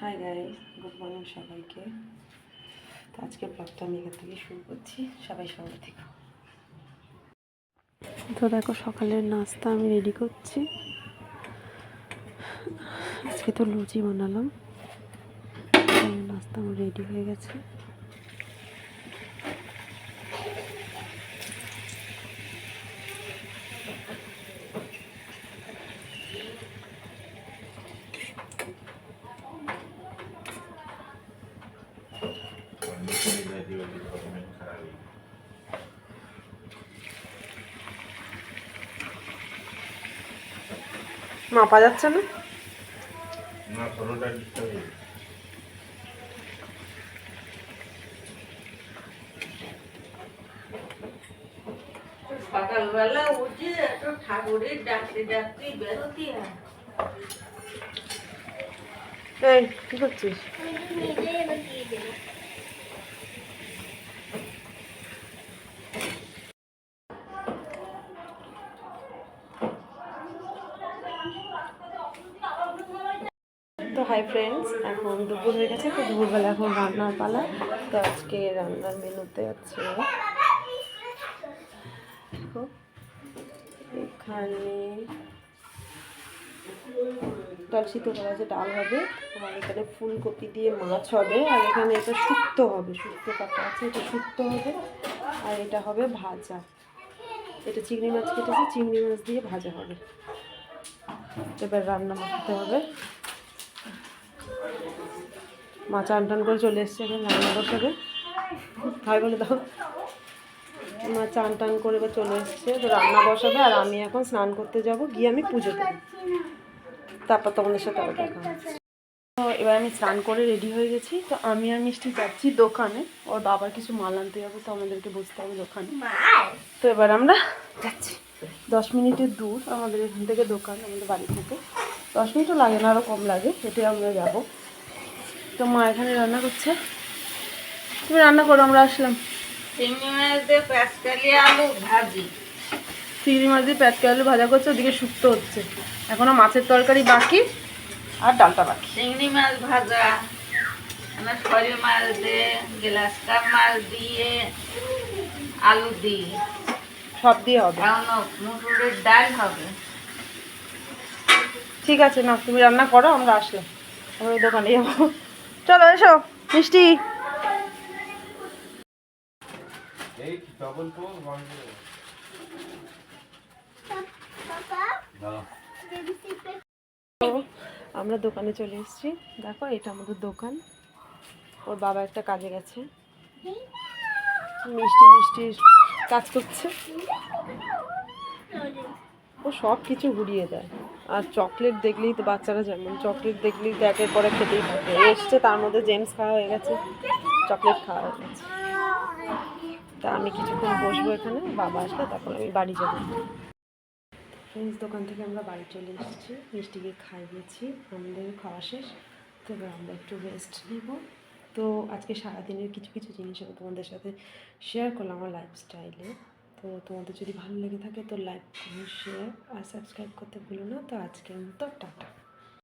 Hi guys good morning সবাইকে। তো আজকে ব্লগটা আমি এখান থেকে শুরু করছি। সবাই সঙ্গে থেকে। তো দেখো, সকালের নাস্তা আমি রেডি করছি। আজকে তো লুচি বানালাম। নাস্তা আমার রেডি হয়ে গেছে। মাপা যাচ্ছে না। সকালবেলা উঠে একটু ঠাকুরের ডাকতে ডাকতে বেরোতে হয়। এই কি করছিস? হাই ফ্রেন্ডস এখন দুপুর হয়ে গেছে, তো দুপুরবেলা এখন রান্নার পালা। তো আজকে রান্নার মেনুতে আছে এখানে ডাল সিদ্ধ করা আছে ডাল হবে, আর এখানে ফুলকপি দিয়ে মাছ হবে, আর এখানে এটা শুক্তো হবে, শুক্তো কাটা আছে, এটা শুক্তো হবে, আর এটা হবে ভাজা। এটা চিংড়ি মাছ কেটেছে, চিংড়ি মাছ দিয়ে ভাজা হবে। এবার রান্না করতে হবে। মা চান টান করে চলে এসছে এখন রান্না বসাবে হাই বলে দাও। মা চান টান করে এবার চলে এসছে, তো রান্না বসাবে আর আমি এখন স্নান করতে যাব, গিয়ে আমি পুজো দেবো। তারপর তোমাদের সাথে আবার দেখা তো এবার আমি স্নান করে রেডি হয়ে গেছি, তো আমি আর মিষ্টি যাচ্ছি দোকানে। ওর বাবার কিছু মাল আনতে যাব, তো আমাদেরকে বসতে হবে দোকানে। তো এবার আমরা যাচ্ছি। দশ মিনিটের দূর আমাদের এখান থেকে দোকান আমাদের বাড়ি থেকে। দশ মিনিটও লাগে না আরও কম লাগে, হেঁটে আমরা যাব। তো মা এখানে রান্না করছে। তুমি রান্না করো আমরা আসলাম। চিংড়ি মাছ দিয়ে পেঁচকালি আলু ভাজি। চিংড়ি মাছ দিয়ে আলু ভাজা করছে ওদিকে শুক্তো হচ্ছে। এখনও মাছের তরকারি বাকি আর ডালটা বাকি। চিংড়ি মাছ ভাজা আমার সরি মাছ দিয়ে গ্লাস কাপ মাছ দিয়ে আলু দিই সব দিয়ে হবে। মুসুরের ডাল হবে। ঠিক আছে না তুমি রান্না করো আমরা আসলাম। আমরা ওই দোকানে যাব। চলো এসো মিষ্টি। আমরা দোকানে চলে এসেছি। দেখো এটা আমাদের দোকান। ওর বাবা একটা কাজে গেছে। মিষ্টি মিষ্টির কাজ করছে। ও সব কিছু ঘুরিয়ে দেয়। আর চকলেট দেখলেই তো বাচ্চারা যেমন চকলেট দেখলেই তো একের পরে খেতেই থাকে। এসছে, তার মধ্যে জেমস খাওয়া হয়ে গেছে চকলেট খাওয়া হয়ে গেছে। তা আমি কিছুক্ষণ বসবো এখানে, বাবা আসলে তারপর আমি বাড়ি যাব। ফ্রেন্ডস দোকান থেকে আমরা বাড়ি চলে এসেছি। মিষ্টিকে খাইয়েছি, আমাদের খাওয়া শেষ। তো এবার আমরা একটু রেস্ট নেব। তো আজকে সারাদিনের কিছু কিছু জিনিস আমি তোমাদের সাথে শেয়ার করলাম আমার লাইফস্টাইলে তো তোমাদের যদি ভালো লেগে থাকে তো লাইক কমেন্ট শেয়ার আর সাবস্ক্রাইব করতে ভুলো না। তো আজকের মতো টাটা।